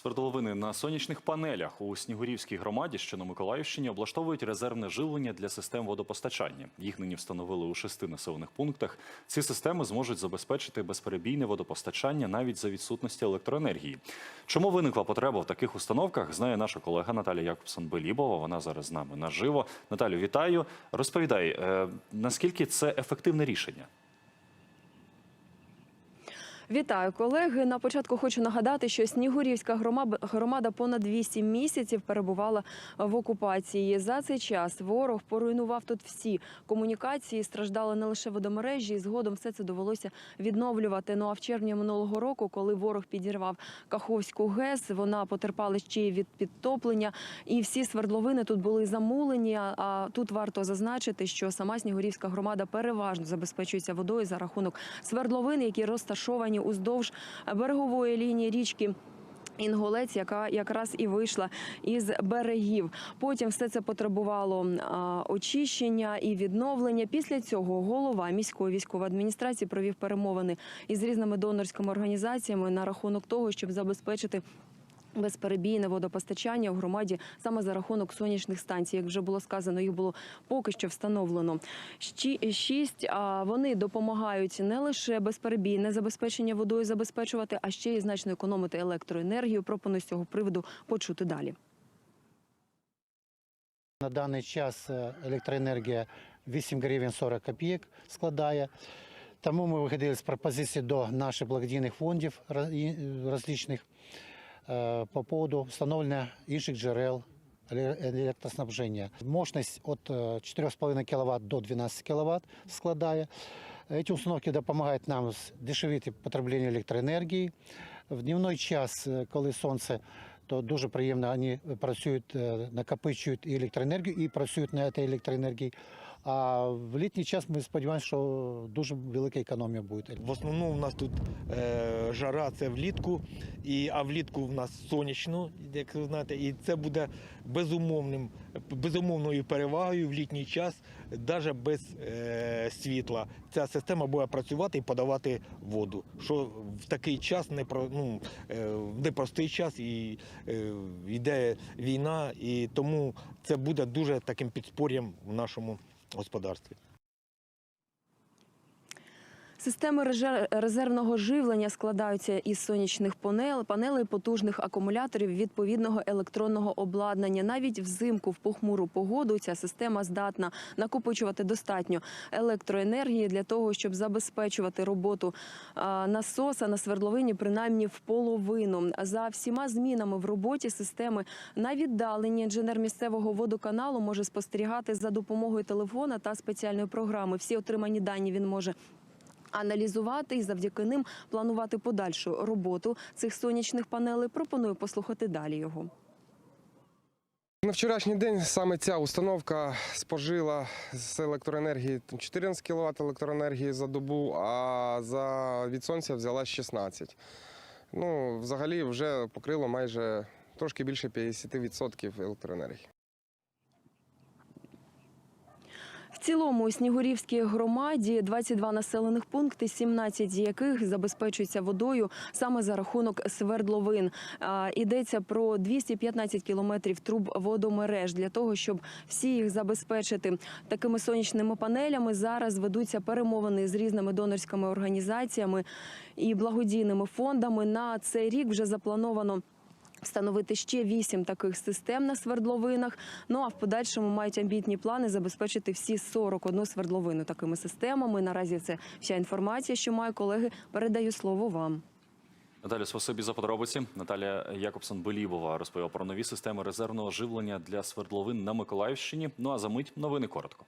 Свердловини на сонячних панелях у Снігурівській громаді, що на Миколаївщині, облаштовують резервне живлення для систем водопостачання. Їх нині встановили у шести населених пунктах. Ці системи зможуть забезпечити безперебійне водопостачання навіть за відсутності електроенергії. Чому виникла потреба в таких установках, знає наша колега Наталя Якобсон-Белібова. Вона зараз з нами наживо. Наталю, вітаю. Розповідай, е, наскільки це ефективне рішення? Вітаю, колеги. На початку хочу нагадати, що Снігурівська громада, понад 8 місяців перебувала в окупації. За цей час ворог поруйнував тут всі комунікації, страждали не лише водомережі, і згодом все це довелося відновлювати. Ну а в червні минулого року, коли ворог підірвав Каховську ГЕС, вона потерпала ще й від підтоплення, і всі свердловини тут були замулені. А тут варто зазначити, що сама Снігурівська громада переважно забезпечується водою за рахунок свердловин, які розташовані уздовж берегової лінії річки. Інголець, яка якраз і вийшла із берегів. Потім все це потребувало очищення і відновлення. Після цього голова міської військової адміністрації провів перемовини із різними донорськими організаціями на рахунок того, щоб забезпечити. Безперебійне водопостачання в громаді саме за рахунок сонячних станцій. Як вже було сказано, їх було поки що встановлено шість. А вони допомагають не лише безперебійне забезпечення водою забезпечувати, а ще й значно економити електроенергію. Пропоную з цього приводу почути далі. На даний час е, електроенергія 8 гривень 40 копійок складає. Тому ми виходили з пропозицій до наших благодійних фондів ра- е, по поводу встановлення інших джерел електроснабження. Мощність від е, 4,5 кВт до 12 кВт складає. Ці установки допомагають нам здешевити потреблення електроенергії. В дневний час, е, коли сонце, то дуже приємно вони працюють, е, накопичують електроенергію і працюють на цій електроенергії. А в літній час ми сподіваємося, що дуже велика економія буде. В основному в нас тут е, жара це влітку, і, а влітку в нас сонячно, як ви знаєте, і це буде безумовним, безумовною перевагою в літній час, навіть без е, світла. Ця система буде працювати і подавати воду. Що в такий час не про ну, е, непростий час і е, йде війна, і тому це буде дуже таким підспор'ям в нашому господарстві. Системи резервного живлення складаються із сонячних панел, панелей, потужних акумуляторів, відповідного електронного обладнання. Навіть взимку в похмуру погоду ця система здатна накопичувати достатньо електроенергії для того, щоб забезпечувати роботу насоса на свердловині принаймні в половину. За всіма змінами в роботі системи на віддаленні інженер місцевого водоканалу може спостерігати за допомогою телефона та спеціальної програми. Всі отримані дані він може аналізувати і завдяки ним планувати подальшу роботу цих сонячних панелей. Пропоную послухати далі його. На вчорашній день саме ця установка спожила з електроенергії там, 14 кВт електроенергії за добу, а за від сонця взяла 16. Ну, взагалі вже покрило майже трошки більше 50% електроенергії. В цілому у Снігурівській громаді 22 населених пункти, 17 з яких забезпечуються водою саме за рахунок свердловин. Йдеться про 215 кілометрів труб водомереж для того, щоб всі їх забезпечити такими сонячними панелями. Зараз ведуться перемовини з різними донорськими організаціями і благодійними фондами. На цей рік вже заплановано. Встановити ще вісім таких систем на свердловинах. Ну а в подальшому мають амбітні плани забезпечити всі 41 свердловину такими системами. Наразі це вся інформація, що маю колеги. Передаю слово вам. Наталя, спасибі за подробиці. Наталя Якобсон-Белібова розповіла про нові системи резервного живлення для свердловин на Миколаївщині. Ну а за мить новини коротко.